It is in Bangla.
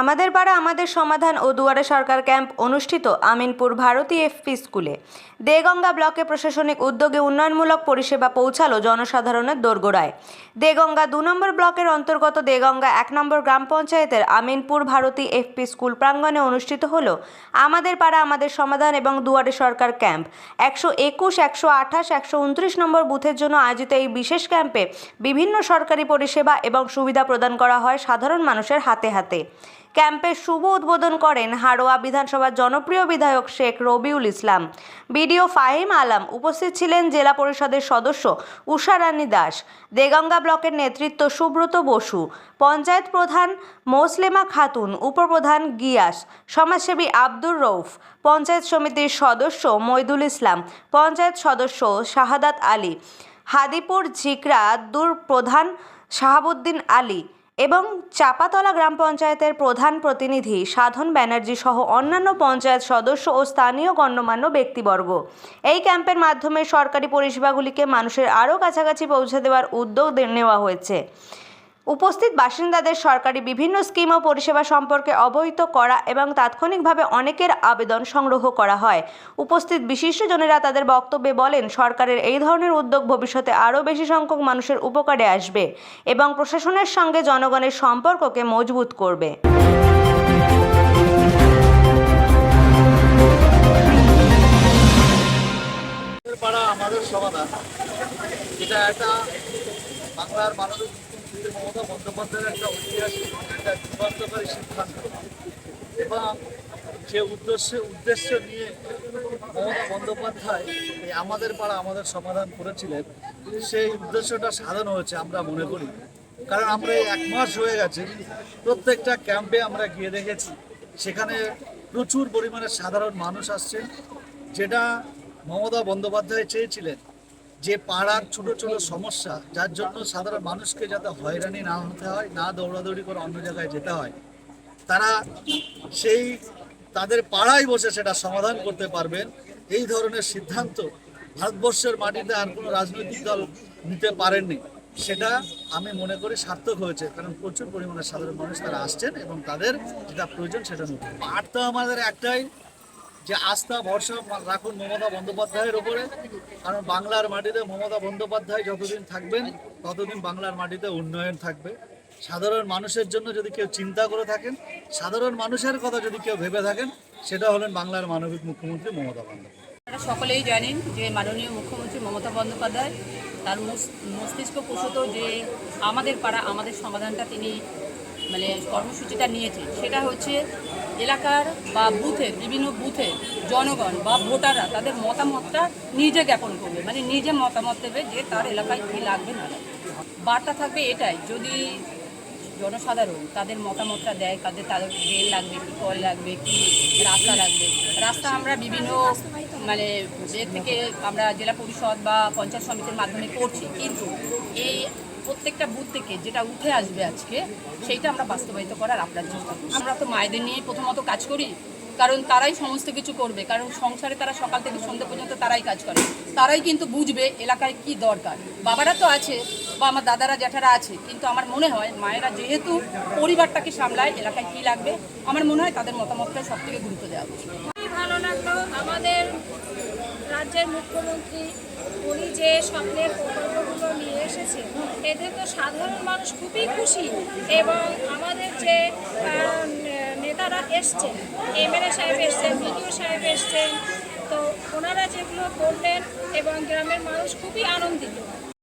আমাদের পাড়া আমাদের সমাধান ও দুয়ারে সরকার ক্যাম্প অনুষ্ঠিত আমিনপুর ভারতী এফপি স্কুলে। দেগঙ্গা ব্লকে প্রশাসনিক উদ্যোগে উন্নয়নমূলক পরিষেবা পৌঁছালো জনসাধারণের দোরগোড়ায়। দেগঙ্গা দু নম্বর ব্লকের অন্তর্গত দেগঙ্গা এক নম্বর গ্রাম পঞ্চায়েতের আমিনপুর ভারতী এফপি স্কুল প্রাঙ্গণে অনুষ্ঠিত হলো আমাদের পাড়া আমাদের সমাধান এবং দুয়ারে সরকার ক্যাম্প। একশো একুশ, একশো আঠাশ, একশো উনত্রিশ নম্বর বুথের জন্য আয়োজিত এই বিশেষ ক্যাম্পে বিভিন্ন সরকারি পরিষেবা এবং সুবিধা প্রদান করা হয় সাধারণ মানুষের হাতে হাতে। ক্যাম্পের শুভ উদ্বোধন করেন হাড়োয়া বিধানসভার জনপ্রিয় বিধায়ক শেখ রবিউল ইসলাম। বিডিও ফাহিম আলম উপস্থিত ছিলেন জেলা পরিষদের সদস্য উষা রানী দাস, দেগঙ্গা ব্লকের নেতৃত্ব সুব্রত বসু, পঞ্চায়েত প্রধান মোসলেমা খাতুন, উপপ্রধান গিয়াস, সমাজসেবী আব্দুর রৌফ পঞ্চায়েত সমিতির সদস্য মইদুল ইসলাম, পঞ্চায়েত সদস্য শাহাদাত আলী, হাদিপুর ঝিকরা দুর প্রধান শাহাবুদ্দিন আলী এবং চাপাতলা গ্রাম পঞ্চায়েতের প্রধান প্রতিনিধি সাধন ব্যানার্জি সহ অন্যান্য পঞ্চায়েত সদস্য ও স্থানীয় গণ্যমান্য ব্যক্তিবর্গ। এই ক্যাম্পের মাধ্যমে সরকারি পরিষেবাগুলিকে মানুষের আরও কাছাকাছি পৌঁছে দেওয়ার উদ্যোগ নেওয়া হয়েছে। উপস্থিত বাসিন্দাদের সরকারি বিভিন্ন স্কিম ও পরিষেবা সম্পর্কে অবহিত করা এবং তাৎক্ষণিকভাবে অনেকের আবেদন সংগ্রহ করা হয়। উপস্থিত বিশিষ্টজনেরা তাদের বক্তব্যে বলেন, সরকারের এই ধরনের উদ্যোগ ভবিষ্যতে আরও বেশি সংখ্যক মানুষের উপকারে আসবে এবং প্রশাসনের সঙ্গে জনগণের সম্পর্ককে মজবুত করবে। পাড়া, আমাদের সমাধান এটা একটা বাংলার মানবিক মুখ্যমন্ত্রী মমতা বন্দ্যোপাধ্যায়ের একটা ঐতিহাসিক একটা যুগান্তকারী সিদ্ধান্ত। এবং যে উদ্দেশ্যে, উদ্দেশ্য নিয়ে মমতা বন্দ্যোপাধ্যায় এই আমাদের পাড়া আমাদের সমাধান করেছিলেন, সেই উদ্দেশ্যটা সাধন হয়েছে আমরা মনে করি। কারণ আমরা এক মাস হয়ে গেছে, প্রত্যেকটা ক্যাম্পে আমরা গিয়ে দেখেছি, সেখানে প্রচুর পরিমাণে সাধারণ মানুষ আসছেন, যেটা মমতা বন্দ্যোপাধ্যায় চেয়েছিলেন। যে পাড়ার ছোট ছোট সমস্যা, যার জন্য সাধারণ মানুষকে যাতে হয়রানি না হতে হয়, না দৌড়াদৌড়ি করে অন্য জায়গায় যেতে হয়, তারা সেই তাদের পাড়ায় বসে সেটা সমাধান করতে পারবেন। এই ধরনের সিদ্ধান্ত ভারতবর্ষের মাটিতে আর কোনো রাজনৈতিক দল নিতে পারেননি। সেটা আমি মনে করি সার্থক হয়েছে, কারণ প্রচুর পরিমাণে সাধারণ মানুষ তারা আসছেন এবং তাদের যেটা প্রয়োজন সেটা নিতে আর তো আমাদের একটাই যে আস্থা, ভরসা রাখুন মমতা বন্দ্যোপাধ্যায়ের ওপরে কারণ বাংলার মাটিতে মমতা বন্দ্যোপাধ্যায় যতদিন থাকবেন, ততদিন বাংলার মাটিতে উন্নয়ন থাকবে। সাধারণ মানুষের জন্য যদি কেউ চিন্তা করে থাকেন, সাধারণ মানুষের কথা যদি কেউ ভেবে থাকেন, সেটা হলেন বাংলার মানবিক মুখ্যমন্ত্রী মমতা বন্দ্যোপাধ্যায়। সকলেই জানেন যে মাননীয় মুখ্যমন্ত্রী মমতা বন্দ্যোপাধ্যায়, তার মস- মস্তিষ্ক প্রসূত যে আমাদের পাড়া, আমাদের সমাধানটা তিনি মানে কর্মসূচিটা নিয়েছেন, সেটা হচ্ছে এলাকার বা বুথে, বিভিন্ন বুথে জনগণ বা ভোটাররা তাদের মতামতটা নিজে জ্ঞাপন করবে। মানে নিজে মতামত দেবে যে তার এলাকায় কী লাগবে না বার্তা থাকবে এটাই, যদি জনসাধারণ তাদের মতামতটা দেয়, তাদের তাদের রেল লাগবে কি কল লাগবে, কি রাস্তা লাগবে। রাস্তা আমরা বিভিন্ন মানে যে থেকে আমরা জেলা পরিষদ বা পঞ্চায়েত সমিতির মাধ্যমে করছি, কিন্তু এই প্রত্যেকটা বুথ থেকে যেটা উঠে আসবে আজকে, সেইটা আমরা বাস্তবায়িত করার আপনার চেষ্টা। আমরা তো মায়েদের নিয়েই প্রথমত কাজ করি, কারণ তারাই সমস্ত কিছু করবে, কারণ সংসারে তারা সকাল থেকে সন্ধ্যে পর্যন্ত তারাই কাজ করে। তারাই কিন্তু বুঝবে এলাকায় কি দরকার। বাবারা তো আছে বা আমার দাদারা, জ্যাঠারা আছে, কিন্তু আমার মনে হয় মায়েরা যেহেতু পরিবারটাকে সামলায়, এলাকায় কি লাগবে, আমার মনে হয় তাদের মতামতটা সব থেকে গুরুত্ব দেওয়া উচিত। ভালো লাগল। আমাদের রাজ্যের মুখ্যমন্ত্রী, উনি যে স্বপ্নের প্রকল্পগুলো নিয়ে এসেছে এতে তো সাধারণ মানুষ খুবই খুশি এবং আমাদের যে নেতারা এসছেন, এমএলএ সাহেব এসছেন, বিডিও সাহেব এসছেন, তো ওনারা যেগুলো করলেন এবং গ্রামের মানুষ খুবই আনন্দিত।